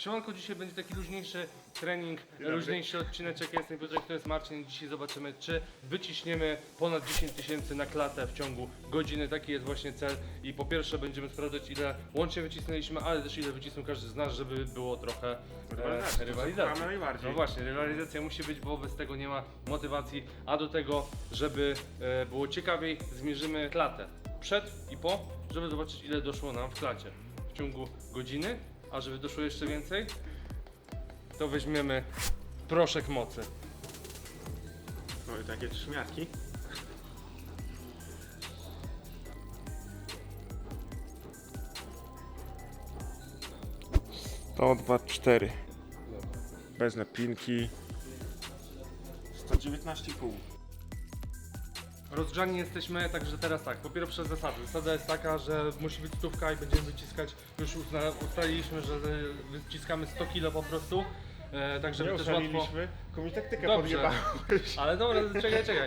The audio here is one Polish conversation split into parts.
Siemanko, dzisiaj będzie taki luźniejszy trening, luźniejszy odcineczek. Ja jestem Piotrek, to jest Marcin. Dzisiaj zobaczymy, czy wyciśniemy ponad 10 tysięcy na klatę w ciągu godziny. Taki jest właśnie cel. I po pierwsze będziemy sprawdzać, ile łącznie wycisnęliśmy, ale też ile wycisnął każdy z nas, żeby było trochę Rywalizacji, e, to rywalizacji. szukamy najbardziej. No właśnie, rywalizacja musi być, bo bez tego nie ma motywacji. A do tego, żeby e, było ciekawiej, zmierzymy klatę przed i po, żeby zobaczyć, ile doszło nam w klacie w ciągu godziny. A żeby doszło jeszcze więcej, to weźmiemy proszek mocy. No i takie trzmiatki. To dwa, cztery. Bez napinki. 119,5. Rozgrzani jesteśmy, także teraz tak, po pierwsze zasady. Zasada jest taka, że musi być stówka i będziemy wyciskać, już uzna- ustaliliśmy, że wyciskamy 100 kg po prostu, e, tak żeby Nie też łatwo... taktykę Dobrze. podjebałeś. Ale dobra, czekaj, czekaj.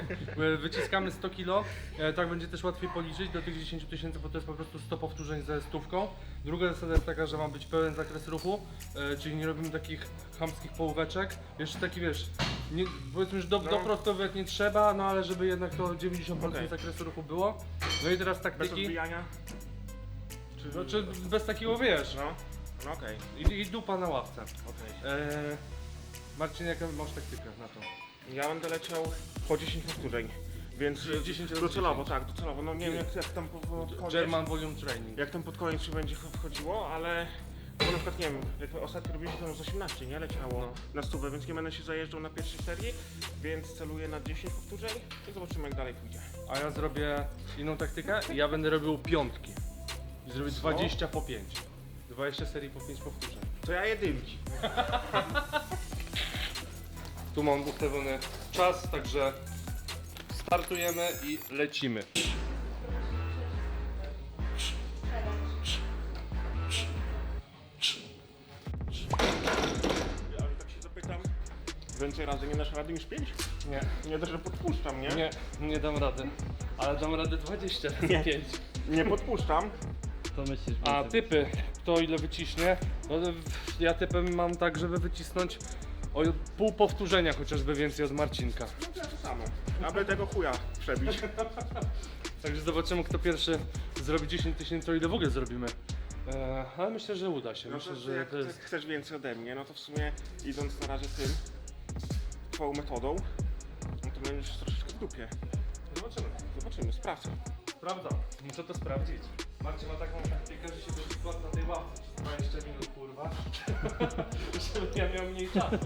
E, Wyciskamy 100 kg, e, tak będzie też łatwiej policzyć do tych 10 tysięcy, bo to jest po prostu 100 powtórzeń ze stówką. Druga zasada jest taka, że ma być pełen zakres ruchu, e, czyli nie robimy takich chamskich połóweczek. Jeszcze taki wiesz, nie, powiedzmy, że do, No. doprostowek nie trzeba, no ale żeby jednak to 90% Okej. zakresu ruchu było. No i teraz Bez taktyki, odbijania. Czy... no, czy bez takiego wiesz, no okej, i, i dupa na ławce. okej. E, Marcin, jaką masz taktykę na to? Ja będę leciał po 10 powtórzeń. Więc Czyli 10 razy docelowo, 10. tak, docelowo. No nie wiem jak, jak tam po, po, po German Volume Training. jak tam pod koniec się będzie wchodziło, ale bo na przykład nie wiem, jak ostatnio robiliśmy to z 18, nie leciało No. na stówę, więc nie będę się zajeżdżał na pierwszej serii, więc celuję na 10 powtórzeń i zobaczymy jak dalej pójdzie. A ja zrobię inną taktykę i ja będę robił piątki. I zrobię 20 po 5. 20 serii po 5 powtórzeń. To ja jedynki. Tu mam ustawiony czas, także startujemy i lecimy. Ale tak się zapytam, więcej razy nie dasz rady niż 5? Nie, Nie to, że podpuszczam, nie? nie, nie dam rady. Ale dam radę 20 razy Nie. 5. Nie podpuszczam. To myślisz, A więcej? typy, kto ile wyciśnie, no w- ja typem mam tak, żeby wycisnąć o pół powtórzenia chociażby więcej od Marcinka. No samo. Aby tego chuja przebić. Także zobaczymy, kto pierwszy zrobi 10 tysięcy, o ile w ogóle zrobimy. E, ale myślę, że uda się. No Myślę, to, że jak to jest. chcesz więcej ode mnie, no to w sumie idąc na razie tym, twoją metodą, no to będziesz troszeczkę w dupie. Zobaczymy. Zobaczymy, sprawdzę. Prawda, muszę to sprawdzić. Marcin ma taką taktykę, że się będzie kładł na tej ławce przez 20 minut, kurwa. Żeby ja miał mniej czasu.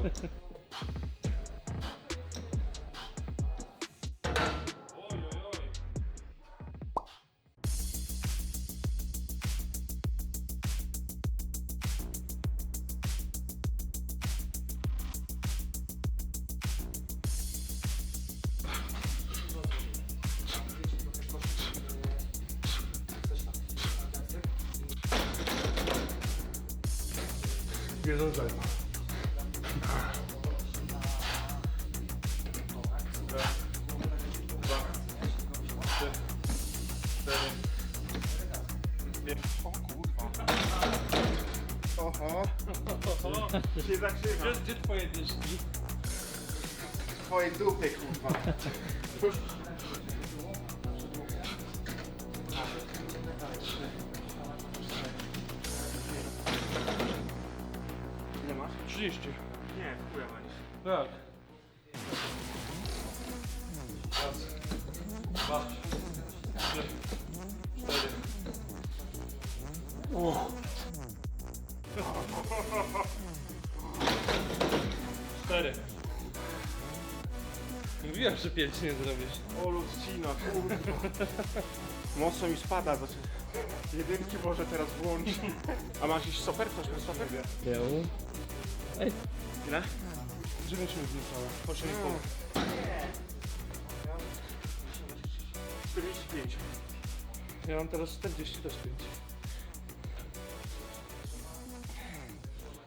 Kurwa. Oho. Się zakrzywa. Gdzie twoje dyszki? Twoje dupy kurwa. 30. Nie, chuja walisz. Tak. Raz, dwa, trzy, cztery. Cztery. Mówiłem, że pięć nie zrobisz. O ludzcina, kurwa. Mocno mi spada, znaczy jedynki może teraz włączyć. A masz jakiś stoper? Coś na stoper? Tył. Ej, Ile? 9 minut niecałe. 8,5. 45. Ja mam teraz 40 też 5.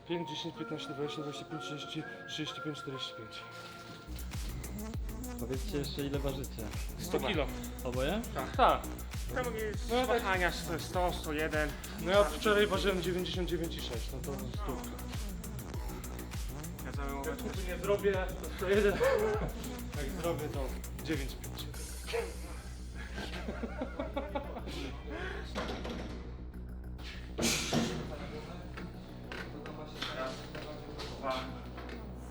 5, 10, 15, 20, 25, 30, 35, 45. powiedzcie jeszcze ile ważycie. 100 kilo. Oboje? Tak. Tam jest No ja tak- wahania 100, 101. No ja wczoraj ważyłem 99,6, no to stówka. Jak nie zrobię, to jeden. Jak zrobię, to 9-5. Dwa,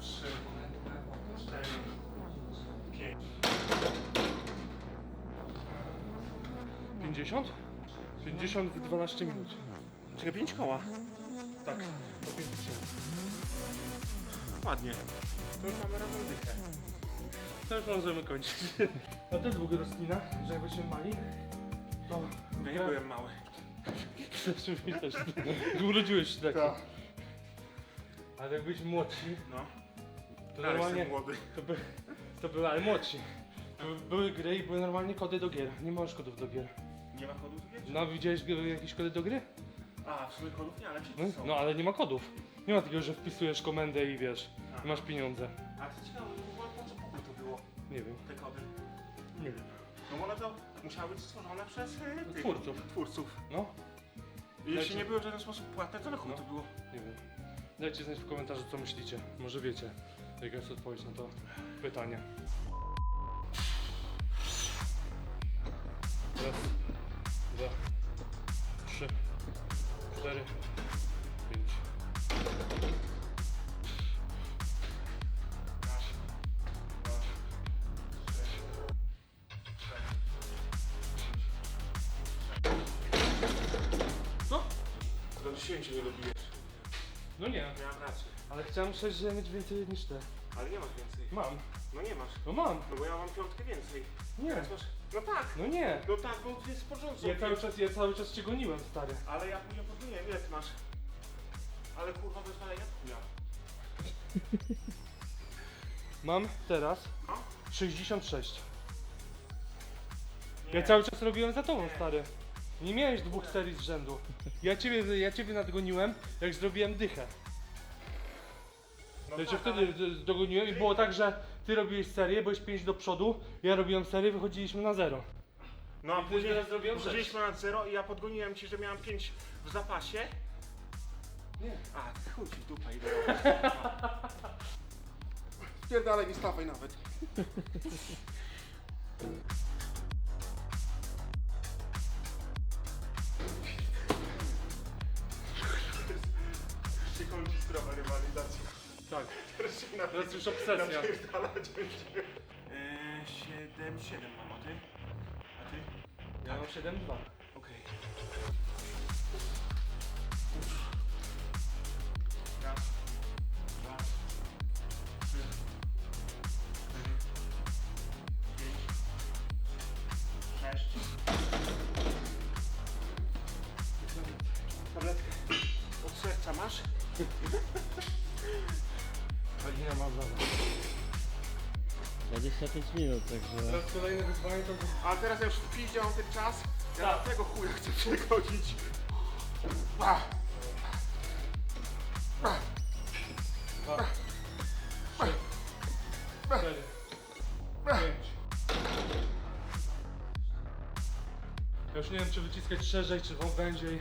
trzy, cztery, pięć. 50? 50 w 12 minut. Czekaj, pięć koła. Tak, to 50. Ładnie. To już mamy razem dychę. To już możemy kończyć. A to jest w ogóle roślina, że jakbyśmy mali, to... Ja nie byłem mały. Zresztą mi też. Urodziłeś się tak. Tak. Ale jak byliśmy młodsi, No, to ale normalnie... jestem młody. To, by, to były, ale młodsi. To były gry i były normalnie kody do gier. Nie masz kodów do gier. Nie ma kodów wiesz? No widziałeś jakieś kody do gry? A, w sumie kodów nie, ale No, cheaty są. no ale nie ma kodów. Nie ma takiego, że wpisujesz komendę i wiesz, A. i masz pieniądze. A to ciekawe, w ogóle po co to było, Nie wiem. te kody? Nie wiem. No one to musiały być stworzone przez e, tych Twórców. twórców. No, I jeśli nie były w żaden sposób płatne, to na chuj No. to było. nie wiem. Dajcie znać w komentarzu, co myślicie. Może wiecie, jaka jest odpowiedź na to pytanie. Raz, 10 nie dobijesz. no nie. Miałem rację. Ale chciałem 6 mieć więcej niż ty. Ale nie masz więcej. Mam. No nie masz. No mam. No bo ja mam piątkę więcej. Nie. Teraz masz... No tak. No nie. No tak, bo ty jest porządku. Ja cały czas, ja cały czas cię goniłem, stary. Ale ja później podmienię, ile ty masz? Ale kurwa bez chuja. Mam teraz No? 66. Nie. Ja cały czas robiłem za tobą, stary. Nie miałeś dwóch serii z rzędu. Ja ciebie, ja ciebie nadgoniłem, jak zrobiłem dychę. No Ja cię tak, wtedy dogoniłem i było tak, że ty robiłeś serię, byłeś 5 do przodu, ja robiłem serię, wychodziliśmy na zero. No a I później teraz zrobiłem sześć. Na zero i ja podgoniłem ci, że miałem 5 w zapasie. Nie. A, chuj ci w dupę idę. Spierdalaj, nie stawaj nawet. Tak. Teraz się na Teraz już obsesja. napierdalać będzie. Eee, 7, 7 mam, a ty? A ty? Ja mam 7-2. 25 minut, także... Teraz kolejne wyzwanie to... A teraz ja już w piździe mam ten czas. Ja Tak. tego chuja chcę przechodzić. Dwa, trzy, cztery, pięć. Ja już nie wiem, czy wyciskać szerzej, czy węziej.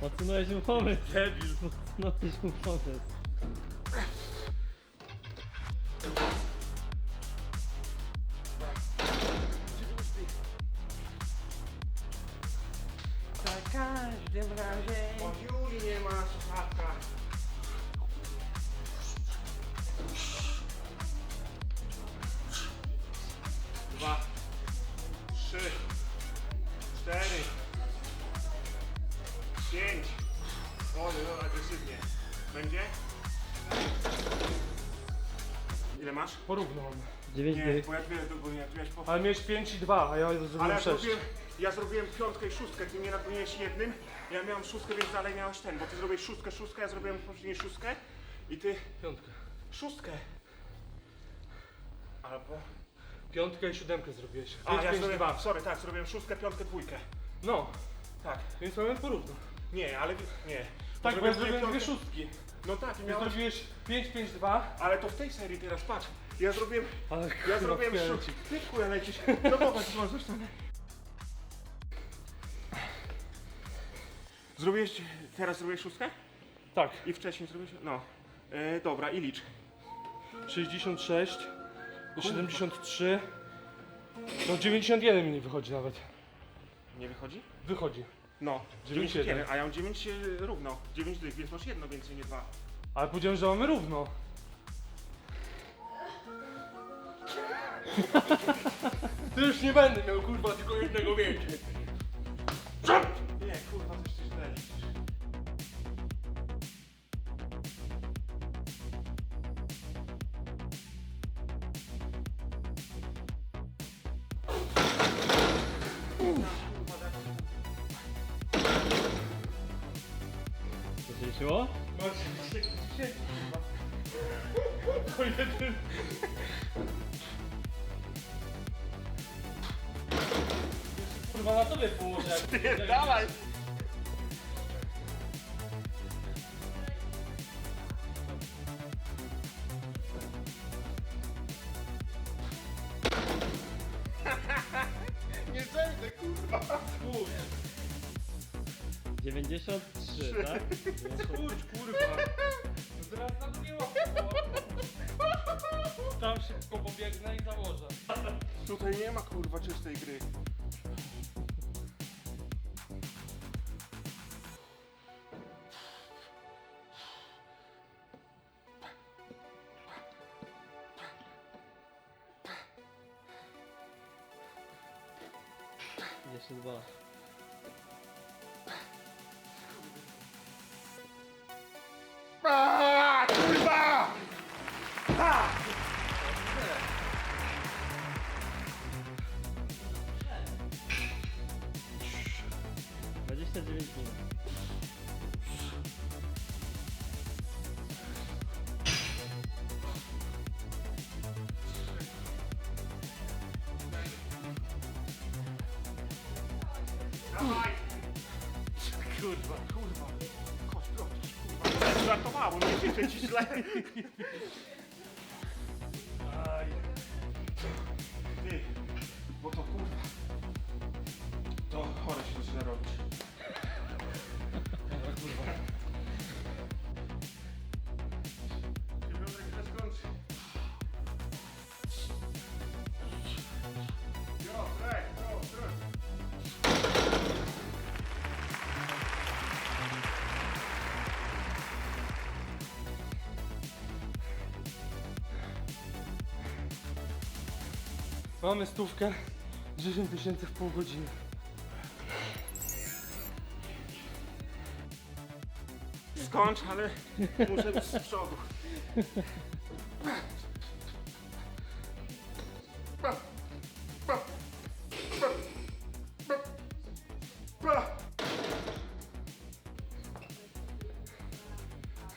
Podsunąłeś mu pomysł. Debil. Podsunąłeś mu pomysł. Pięć. O, no, agresywnie. Będzie? Ile masz? Porówno mam. 9 Nie, bo bo jak wiesz po... Ale miałeś 5 i 2, a ja Ale zrobiłem ja 6. zrobiłem, ja zrobiłem piątkę i szóstkę, ty mnie nadgoniłeś jednym, ja miałem szóstkę, więc dalej miałeś ten, bo ty zrobiłeś szóstkę, szóstkę, ja zrobiłem poprzedniej szóstkę i ty Piątkę. szóstkę. Albo... Piątkę i siódemkę zrobiłeś. 5, A, ja 5, zrobiłem, 2. sorry, tak, zrobiłem szóstkę, piątkę, dwójkę. No, Tak. więc mamy porówno. Nie, ale nie. Tak, bo ja Zrobiłem zrobiłem dwie piątkę- szóstki. No tak, i Ty miałeś... zrobiłeś 5, 5, 2. Ale to w tej serii teraz, patrz. Ja zrobiłem, Ale ja zrobiłem szóstkę. Ty chuja lecisz. No popatrz, masz zostanę. Zrobiłeś, teraz zrobiłeś szóstkę? Tak, I wcześniej zrobiłeś, no. E, dobra, i licz. 66, 73, no 91 mi nie wychodzi nawet. Nie wychodzi? Wychodzi. No, 9, 91, a ja mam 9 e, równo. 9 dych, więc masz jedno więcej, nie dwa. Ale powiedziałem, że mamy równo. To już nie będę miał kurwa tylko jednego więcej. Nie, kurwa, coś ty źle liczysz. Się liczyło? To jeden. Kurwa na tobie położę. jak- jak- Dawaj! Nie zejdę, kurwa! Kurcz, 93, tak? kurcz, kurwa. Teraz na łapie Tam szybko pobiegnę i założę. Tutaj nie ma kurwa czystej gry. Jeszcze dwa. Kurwa, kurwa. Chodź, Piotr, kurwa. Żartowało, nie życzę ci źle. Mamy stówkę, 10 tysięcy w pół godziny. Skończ, ale muszę być z przodu.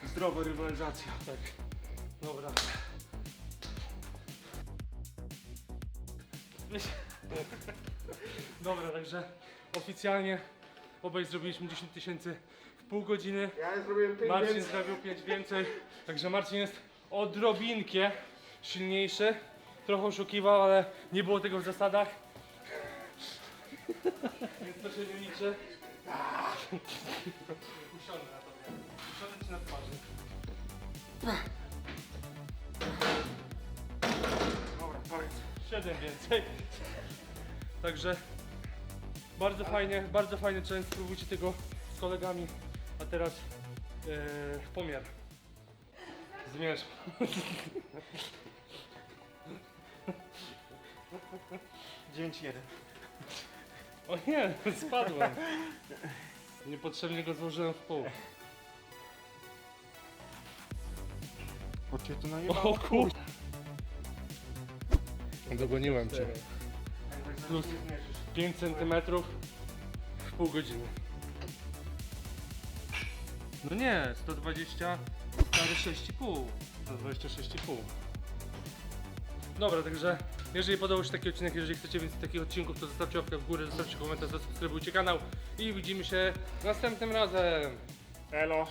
Zdrowa rywalizacja. Tak. Dobra, także oficjalnie obaj zrobiliśmy 10 tysięcy w pół godziny. Ja zrobiłem pięć Marcin więcej. zrobił 5 więcej. Także Marcin jest odrobinkę silniejszy. Trochę oszukiwał, ale nie było tego w zasadach. Więc to się nie liczy. Usiądę na tobie. Usiądę ci na twarzy. 7 więcej. Także bardzo fajnie, bardzo fajny challenge. Spróbujcie tego z kolegami. A teraz yy, pomiar. Zmierz. Dziewięć jeden. O nie, spadłem. Niepotrzebnie go złożyłem w pół. Bo cię to najebało. O kur... Dogoniłem cię. Plus 5 cm w pół godziny. No nie, 120, stary 6,5. 126,5. Dobra, także jeżeli podobał się taki odcinek, jeżeli chcecie więcej takich odcinków, to zostawcie łapkę w górę, zostawcie komentarz, zasubskrybujcie kanał i widzimy się następnym razem. Elo.